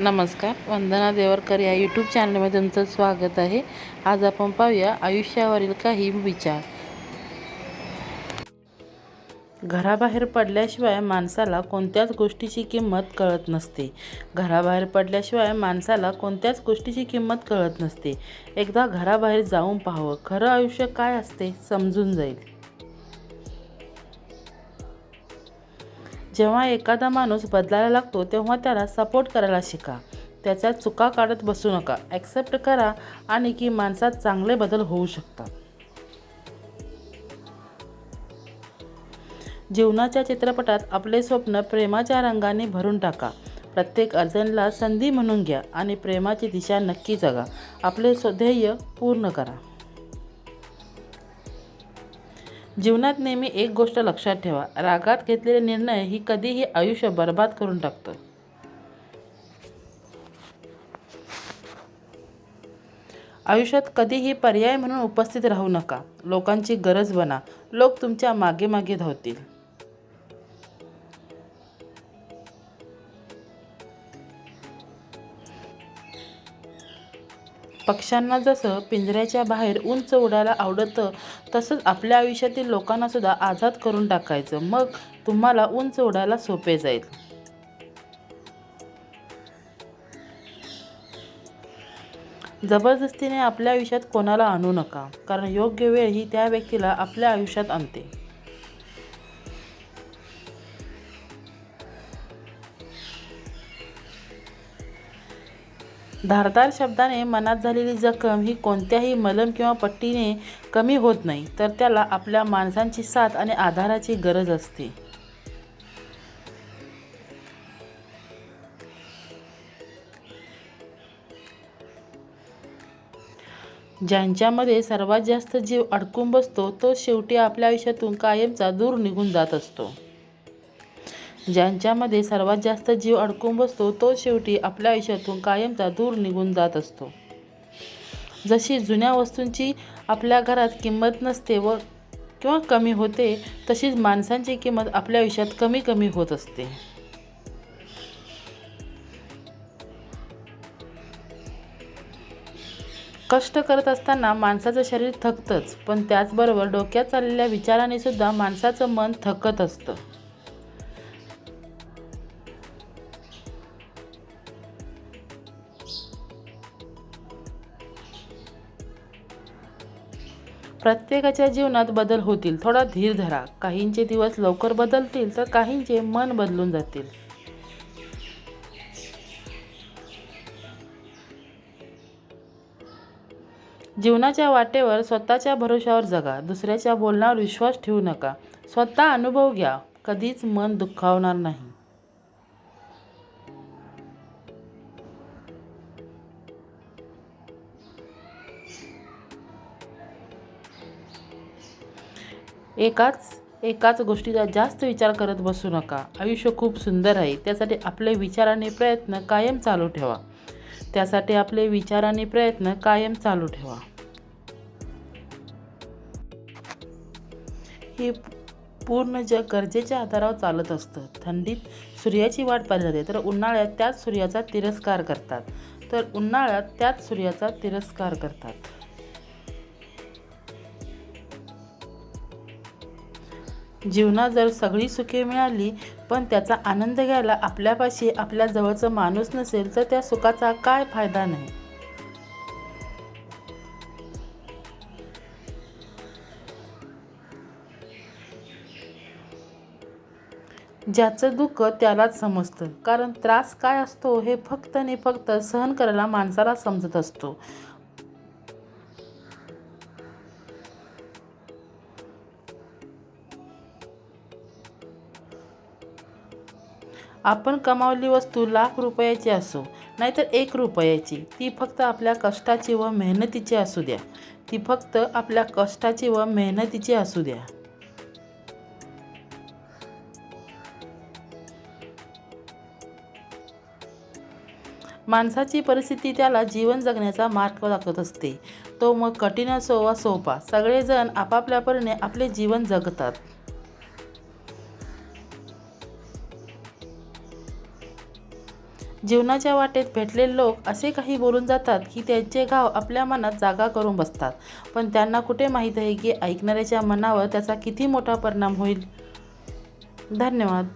नमस्कार वंदना देवरकर या यूट्यूब चॅनलमध्ये तुमचं स्वागत आहे. आज आपण पाहूया आयुष्यावरील काही विचार. घराबाहेर पडल्याशिवाय माणसाला कोणत्याच गोष्टीची किंमत कळत नसते. घराबाहेर पडल्याशिवाय माणसाला कोणत्याच गोष्टीची किंमत कळत नसते. एकदा घराबाहेर जाऊन पाहावं. खरं आयुष्य काय असते? समजून जाईल. जेव्हा एखादा माणूस बदलायला लागतो तेव्हा त्याला सपोर्ट करायला शिका. त्याच्या चुका काढत बसू नका. ॲक्सेप्ट करा आणि की माणसात चांगले बदल होऊ शकतात. जीवनाच्या चित्रपटात आपले स्वप्न प्रेमाच्या रंगाने भरून टाका. प्रत्येक अर्जनला संधी म्हणून घ्या आणि प्रेमाची दिशा नक्की जगा. आपले स्वध्येय पूर्ण करा. जीवनात नेहमी एक गोष्ट लक्षात ठेवा. रागात घेतलेले निर्णय ही कधीही आयुष्य बर्बाद करून टाकतं. आयुष्यात कधीही पर्याय म्हणून उपस्थित राहू नका. लोकांची गरज बना. लोक तुमच्या मागे मागे धावतील. पक्ष्यांना जसं पिंजऱ्याच्या बाहेर उंच उडायला आवडतं तसंच आपल्या आयुष्यातील लोकांनासुद्धा आझाद करून टाकायचं. मग तुम्हाला उंच उडायला सोपे जाईल. जबरदस्तीने आपल्या आयुष्यात कोणाला आणू नका कारण योग्य वेळ ही त्या व्यक्तीला आपल्या आयुष्यात आणते. धारदार शब्दाने मनात झालेली जखम ही कोणत्याही मलम किंवा पट्टीने कमी होत नाही तर त्याला आपल्या माणसांची साथ आणि आधाराची गरज असते. ज्यांच्यामध्ये सर्वात जास्त जीव अडकून बसतो तो शेवटी आपल्या आयुष्यातून कायमचा दूर निघून जात असतो. ज्यांच्यामध्ये सर्वात जास्त जीव अडकून बसतो तो शेवटी आपल्या आयुष्यातून कायमचा दूर निघून जात असतो. जशी जुन्या वस्तूंची आपल्या घरात किंमत नसते व किंवा कमी होते तशीच माणसांची किंमत आपल्या आयुष्यात कमी कमी होत असते. कष्ट करत असताना माणसाचं शरीर थकतंच पण त्याचबरोबर डोक्यात चाललेल्या विचाराने सुद्धा माणसाचं मन थकत असतं. प्रत्येकाच्या जीवनात बदल होतील. थोडा धीर धरा. काहींचे दिवस लवकर बदलतील तर काहींचे मन बदलून जातील. जीवनाच्या वाटेवर स्वतःच्या भरोशावर जगा. दुसऱ्याच्या बोलण्यावर विश्वास ठेवू नका. स्वतः अनुभव घ्या. कधीच मन दुखावणार नाही. एकाच एकाच गोष्टीचा जास्त विचार करत बसू नका. आयुष्य खूप सुंदर आहे. त्यासाठी आपले विचार आणि प्रयत्न कायम चालू ठेवा. त्यासाठी आपले विचार आणि प्रयत्न कायम चालू ठेवा. हे पूर्ण जग गरजेच्या आधारावर चालत असतं. थंडीत सूर्याची वाट पाहिली जाते तर उन्हाळ्यात त्याच सूर्याचा तिरस्कार करतात. तर उन्हाळ्यात त्याच सूर्याचा तिरस्कार करतात. जीवनात जर सगळी सुखे मिळाली पण त्याचा आनंद घ्यायला आपल्यापाशी आपल्या जवळचं माणूस नसेल तर त्या सुखाचा काय फायदा नाही? ज्याचं दुःख त्यालाच समजतं. कारण त्रास काय असतो हे फक्त आणि फक्त सहन करायला माणसाला समजत असतो. आपण कमावली वस्तू लाख रुपयाची असो नाहीतर एक रुपयाची. ती फक्त आपल्या कष्टाची व मेहनतीची असू द्या. ती फक्त आपल्या कष्टाची व मेहनतीची असू द्या. माणसाची परिस्थिती त्याला जीवन जगण्याचा मार्ग दाखवत असते. तो मग कठीण असो वा सोपा सगळेजण आपापल्यापरीने आपले जीवन जगतात. जीवनाच्या वाटेत भेटलेले लोक असे काही बोलून जातात की त्यांचे घाव आपल्या मनात जागा करून बसतात. पण त्यांना कुठे माहीत आहे की ऐकणाऱ्याच्या मनावर त्याचा किती मोठा परिणाम होईल. धन्यवाद.